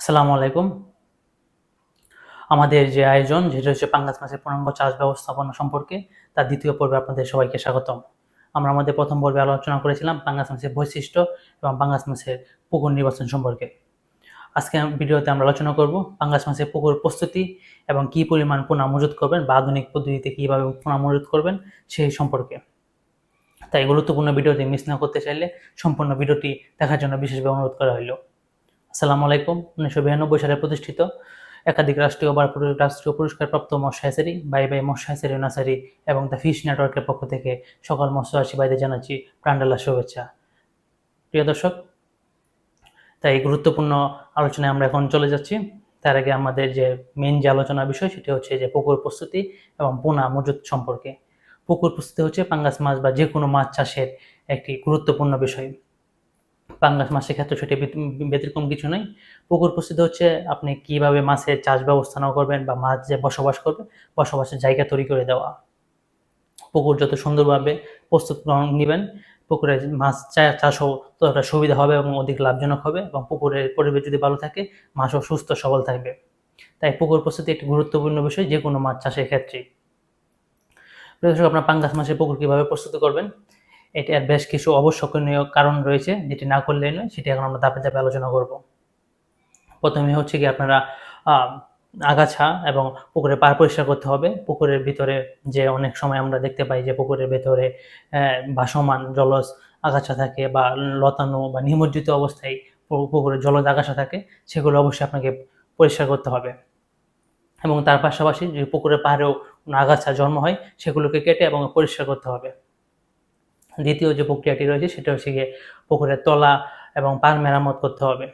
আসসালামু আলাইকুম। আমাদের যে আয়োজন, যেটা হচ্ছে পাঙ্গাস মাছের পূর্ণাঙ্গ চাষ ব্যবস্থাপনা সম্পর্কে, তার দ্বিতীয় পর্বে আপনাদের সবাইকে স্বাগতম। আমরা আমাদের প্রথম পর্বে আলোচনা করেছিলাম পাঙ্গাস মাছের বৈশিষ্ট্য এবং পাঙ্গাস মাছের পুকুর নির্বাচন সম্পর্কে। আজকে ভিডিওতে আমরা আলোচনা করব পাঙ্গাস মাছের পুকুর প্রস্তুতি এবং কী পরিমাণ পোনা মজুত করবেন বা আধুনিক পদ্ধতিতে কীভাবে পোনা মজুত করবেন সেই সম্পর্কে। তাই গুরুত্বপূর্ণ ভিডিওটি মিস না করতে চাইলে সম্পূর্ণ ভিডিওটি দেখার জন্য বিশেষভাবে অনুরোধ করা হলো আসসালামু আলাইকুম। উনিশশো বিরানব্বই সালে প্রতিষ্ঠিত একাধিক রাষ্ট্রীয় বা রাষ্ট্রীয় পুরস্কারপ্রাপ্ত মৎস্য বাই বাই মৎস্য হ্যাচারি নার্সারি এবং দ্য ফিশ নেটওয়ার্কের পক্ষ থেকে সকল মৎস্যচাষী ভাইদের জানাচ্ছি প্রাণডালা শুভেচ্ছা। প্রিয় দর্শক, তাই এই গুরুত্বপূর্ণ আলোচনায় আমরা এখন চলে যাচ্ছি। তার আগে আমাদের যে মেন যে আলোচনার বিষয় সেটি হচ্ছে যে পুকুর প্রস্তুতি এবং পোনা মজুত সম্পর্কে। পুকুর প্রস্তুতি হচ্ছে পাঙ্গাস মাছ বা যে কোনো মাছ চাষের একটি গুরুত্বপূর্ণ বিষয়। পাঙ্গাস মাছের ক্ষেত্রে সেটি ব্যতিক্রম কিছু নয় পুকুর প্রস্তুতি হচ্ছে, আপনি কীভাবে মাছের চাষ ব্যবস্থাপনা করবেন বা মাছ যে বসবাস করবে, বসবাসের জায়গা তৈরি করে দেওয়া। পুকুর যত সুন্দরভাবে প্রস্তুত নেবেন, পুকুরে মাছ চাষও ততটা সুবিধা হবে এবং অধিক লাভজনক হবে এবং পুকুরের পরিবেশ যদি ভালো থাকে, মাছও সুস্থ সবল থাকবে। তাই পুকুর প্রস্তুতি একটি গুরুত্বপূর্ণ বিষয় যে কোনো মাছ চাষের ক্ষেত্রেই। আপনার পাঙ্গাস মাছের পুকুর কীভাবে প্রস্তুত করবেন? এটার বেশ কিছু অবশ্যকনীয় কারণ রয়েছে, যেটি না করলেই নয়, সেটি এখন আমরা ধাপে ধাপে আলোচনা করব। প্রথমে হচ্ছে কি আপনারা আগাছা এবং পুকুরে পার পরিষ্কার করতে হবে। পুকুরের ভিতরে যে অনেক সময় আমরা দেখতে পাই যে পুকুরের ভিতরে ভাসমান জলজ আগাছা থাকে বা লতানো বা নিমজ্জিত অবস্থায় পুকুরে জলজ আগাছা থাকে, সেগুলো অবশ্যই আপনাকে পরিষ্কার করতে হবে। এবং তার পাশাপাশি যে পুকুরের কোনো আগাছা জন্ম হয়, সেগুলোকে কেটে এবং পরিষ্কার করতে হবে। দ্বিতীয় যে প্রক্রিয়াটি রয়েছে সেটা হচ্ছে গিয়ে পুকুরের তলা এবং পার মেরামত করতে হবে।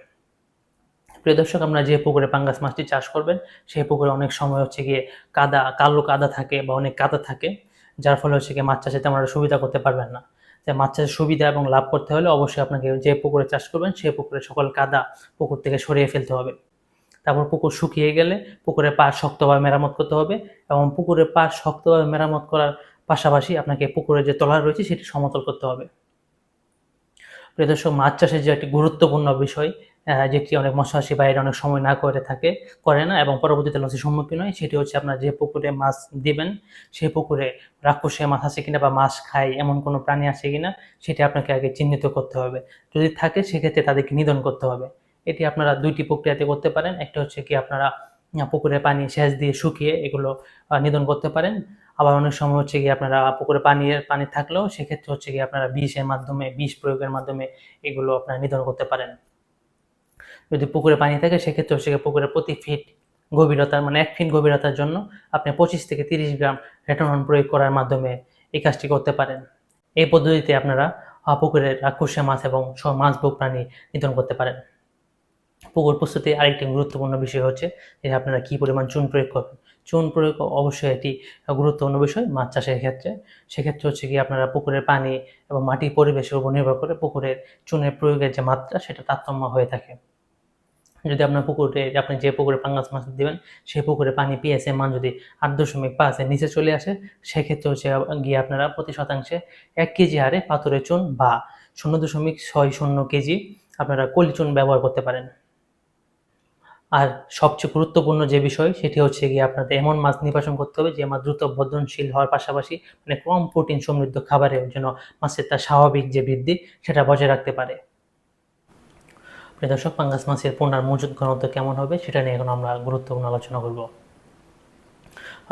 প্রিয় দর্শক আমরা যে পুকুরে পাঙ্গাস মাছটি চাষ করবেন, সেই পুকুরে অনেক সময় হচ্ছে গিয়ে কাদা, কালো কাদা থাকে বা অনেক কাদা থাকে, যার ফলে হচ্ছে গিয়ে মাছ চাষে তেমন সুবিধা করতে পারবেন না। তাই মাছ চাষের সুবিধা এবং লাভ করতে হলে অবশ্যই আপনাকে যে পুকুরে চাষ করবেন, সেই পুকুরে সকল কাদা পুকুর থেকে সরিয়ে ফেলতে হবে। তারপর পুকুর শুকিয়ে গেলে পুকুরের পা শক্তভাবে মেরামত করতে হবে এবং পুকুরের পা শক্তভাবে মেরামত করার পাশাপাশি আপনাকে পুকুরের যে তলা রয়েছে সেটি সমতল করতে হবে। প্রিয় দর্শক, মাছ চাষের যে একটি গুরুত্বপূর্ণ বিষয় যেটি অনেক মৎস্যচাষী বাইরে অনেক সময় না করে থাকে, করে না এবং পরবর্তীতে লসের সম্মুখীন হয়, সেটি হচ্ছে আপনার যে পুকুরে মাছ দিবেন, সেই পুকুরে রাক্ষসে মাছ আছে কিনা বা মাছ খায় এমন কোনো প্রাণী আছে কিনা, সেটি আপনাকে আগে চিহ্নিত করতে হবে। যদি থাকে, সেক্ষেত্রে তাদেরকে নিধন করতে হবে। এটি আপনারা দুইটি প্রক্রিয়াতে করতে পারেন। একটা হচ্ছে কি আপনারা পুকুরে পানি সেচ দিয়ে শুকিয়ে এগুলো নিধন করতে পারেন। আবার অনেক সময় হচ্ছে গিয়ে আপনারা পুকুরে পানির পানি থাকলেও সেক্ষেত্রে হচ্ছে কি আপনারা বিষের মাধ্যমে, বিষ প্রয়োগের মাধ্যমে এগুলো আপনারা নিধন করতে পারেন। যদি পুকুরে পানি থাকে সেক্ষেত্রে হচ্ছে গিয়ে পুকুরে প্রতি ফিট গভীরতার মানে এক ফিট গভীরতার জন্য আপনি পঁচিশ থেকে তিরিশ গ্রাম রেটনন প্রয়োগ করার মাধ্যমে এই কাজটি করতে পারেন। এই পদ্ধতিতে আপনারা পুকুরের রাক্ষসে মাছ এবং মাছ ভোগ প্রাণী নিধন করতে পারেন। পুকুর প্রস্তুতি আরেকটি গুরুত্বপূর্ণ বিষয় হচ্ছে যে আপনারা কী পরিমাণ চুন প্রয়োগ করবেন। চুন প্রয়োগ অবশ্যই একটি গুরুত্বপূর্ণ বিষয় মাছ চাষের ক্ষেত্রে। সেক্ষেত্রে হচ্ছে কি আপনারা পুকুরের পানি এবং মাটির পরিবেশের উপর নির্ভর করে পুকুরের চুনের প্রয়োগের যে মাত্রা, সেটা তারতম্য হয়ে থাকে। যদি আপনার পুকুরে, আপনি যে পুকুরে পাঙ্গাস মাছ দেবেন, সেই পুকুরে পানি পিএসএ মান যদি আট দশমিক পাঁচের নিচে চলে আসে, সেক্ষেত্রে হচ্ছে গিয়ে আপনারা প্রতি শতাংশে এক কেজি হারে পাথরের চুন বা শূন্য দশমিক ছয় শূন্য কেজি আপনারা কলি চুন ব্যবহার করতে পারেন। আর সবচেয়ে গুরুত্বপূর্ণ যে বিষয় সেটি হচ্ছে গিয়ে আপনাদের এমন মাছ নির্বাচন করতে হবে যে মাছ দ্রুত বর্ধনশীল হওয়ার পাশাপাশি মানে কম প্রোটিন সমৃদ্ধ খাবারের জন্য মাছের তার স্বাভাবিক যে বৃদ্ধি সেটা বজায় রাখতে পারে। দর্শক, পাঙ্গাস মাছের পোনার মজুদ ঘনত্ব কেমন হবে সেটা নিয়ে এখন আমরা গুরুত্বপূর্ণ আলোচনা করব।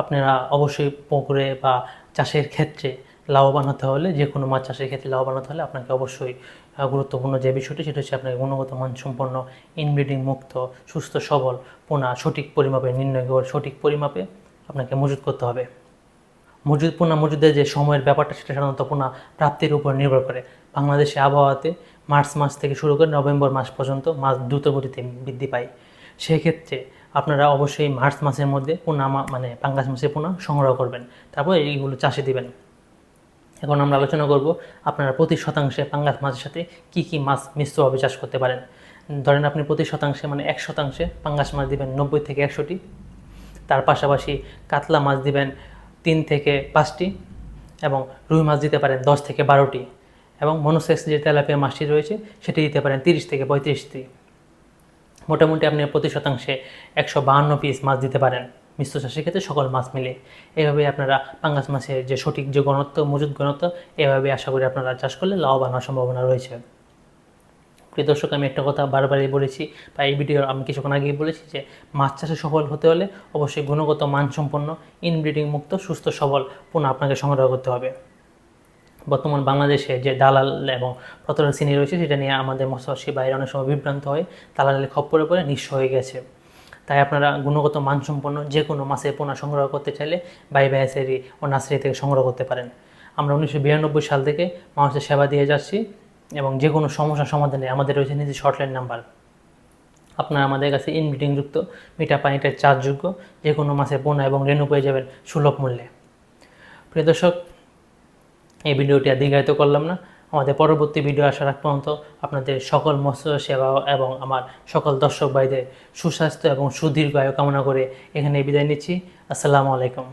আপনারা অবশ্যই পুকুরে বা চাষের ক্ষেত্রে লাভবান হতে হলে, যে কোনো মাছ চাষের ক্ষেত্রে লাভবান হতে হলে আপনাকে অবশ্যই গুরুত্বপূর্ণ যে বিষয়টি সেটা হচ্ছে আপনাকে গুণগত মানসম্পন্ন ইনব্রিডিং মুক্ত, সুস্থ, সবল, পোনা, সঠিক পরিমাপে, নির্ণয় করে সঠিক পরিমাপে আপনাকে মজুত করতে হবে। মজুদ পোনা মজুদের যে সময়ের ব্যাপারটা সেটা সাধারণত পোনা প্রাপ্তির উপর নির্ভর করে। বাংলাদেশে আবহাওয়াতে মার্চ মাস থেকে শুরু করে নভেম্বর মাস পর্যন্ত মাছ দ্রুত গতিতে বৃদ্ধি পায়। সেক্ষেত্রে আপনারা অবশ্যই মার্চ মাসের মধ্যে পোনা মানে পাঙ্গাস মাসের পোনা সংগ্রহ করবেন। তারপর এইগুলো চাষে দিবেন। এখন আমরা আলোচনা করব আপনারা প্রতি শতাংশে পাঙ্গাস মাছের সাথে কি কি মাছ মিশ্রভাবে চাষ করতে পারেন। ধরেন আপনি প্রতি শতাংশে মানে এক শতাংশে পাঙ্গাস মাছ দিবেন নব্বই থেকে একশোটি। তার পাশাপাশি কাতলা মাছ দিবেন তিন থেকে পাঁচটি এবং রুই মাছ দিতে পারেন দশ থেকে বারোটি এবং মনোসেক্স যে তেলাপিয়া মাছটি রয়েছে সেটি দিতে পারেন তিরিশ থেকে পঁয়ত্রিশটি। মোটামুটি আপনি প্রতি শতাংশে একশো বাহান্ন পিস মাছ দিতে পারেন। মিশ্র চাষের ক্ষেত্রে সকল মাছ মিলে। এভাবে আপনারা পাঙ্গাস মাছের যে সঠিক যে ঘনত্ব মজুদ ঘনত্ব এভাবে আশা করি আপনারা চাষ করলে লাভবান হওয়ার সম্ভাবনা রয়েছে। প্রিয় দর্শক, আমি একটা কথা বারবারই বলেছি বা এই ভিডিও আমি কিছুক্ষণ আগেই বলেছি যে, মাছ চাষে সফল হতে হলে অবশ্যই গুণগত মানসম্পন্ন ইনব্রিডিং মুক্ত, সুস্থ, সবল পণ্য আপনাকে সংগ্রহ করতে হবে। বর্তমান বাংলাদেশে যে দালাল এবং প্রতারক শ্রেণি রয়েছে, সেটা নিয়ে আমাদের মৎস্যবাসী বাইরে অনেক সময় বিভ্রান্ত হয়। দালালের খপ্পরে পড়ে নিঃস্ব হয়ে গেছে। তাই আপনারা গুণগত মানসম্পন্ন যে কোনো মাছের পোনা সংগ্রহ করতে চাইলে বাই বাইসারি ও নার্সারি থেকে সংগ্রহ করতে পারেন। আমরা উনিশশো বিরানব্বই সাল থেকে মানুষের সেবা দিয়ে যাচ্ছি এবং যে কোনো সমস্যার সমাধানে আমাদের রয়েছে নিজের শর্টলাইন নাম্বার। আপনারা আমাদের কাছে ইনব্রিডিংযুক্ত মিঠা পানিটা চার্জযোগ্য যে কোনো মাছের পোনা এবং রেণু পেয়ে যাবেন সুলভ মূল্যে। প্রিয় দর্শক, এই ভিডিওটি আর দীর্ঘায়িত করলাম না। আমাদের পরবর্তী ভিডিও আসার আগ পর্যন্ত আপনাদের সকল মৎস্য সেবা এবং আমার সকল দর্শক ভাইদের সুস্বাস্থ্য এবং সুদীর্ঘ কামনা করে এখানে বিদায় নিচ্ছি। আসসালামু আলাইকুম।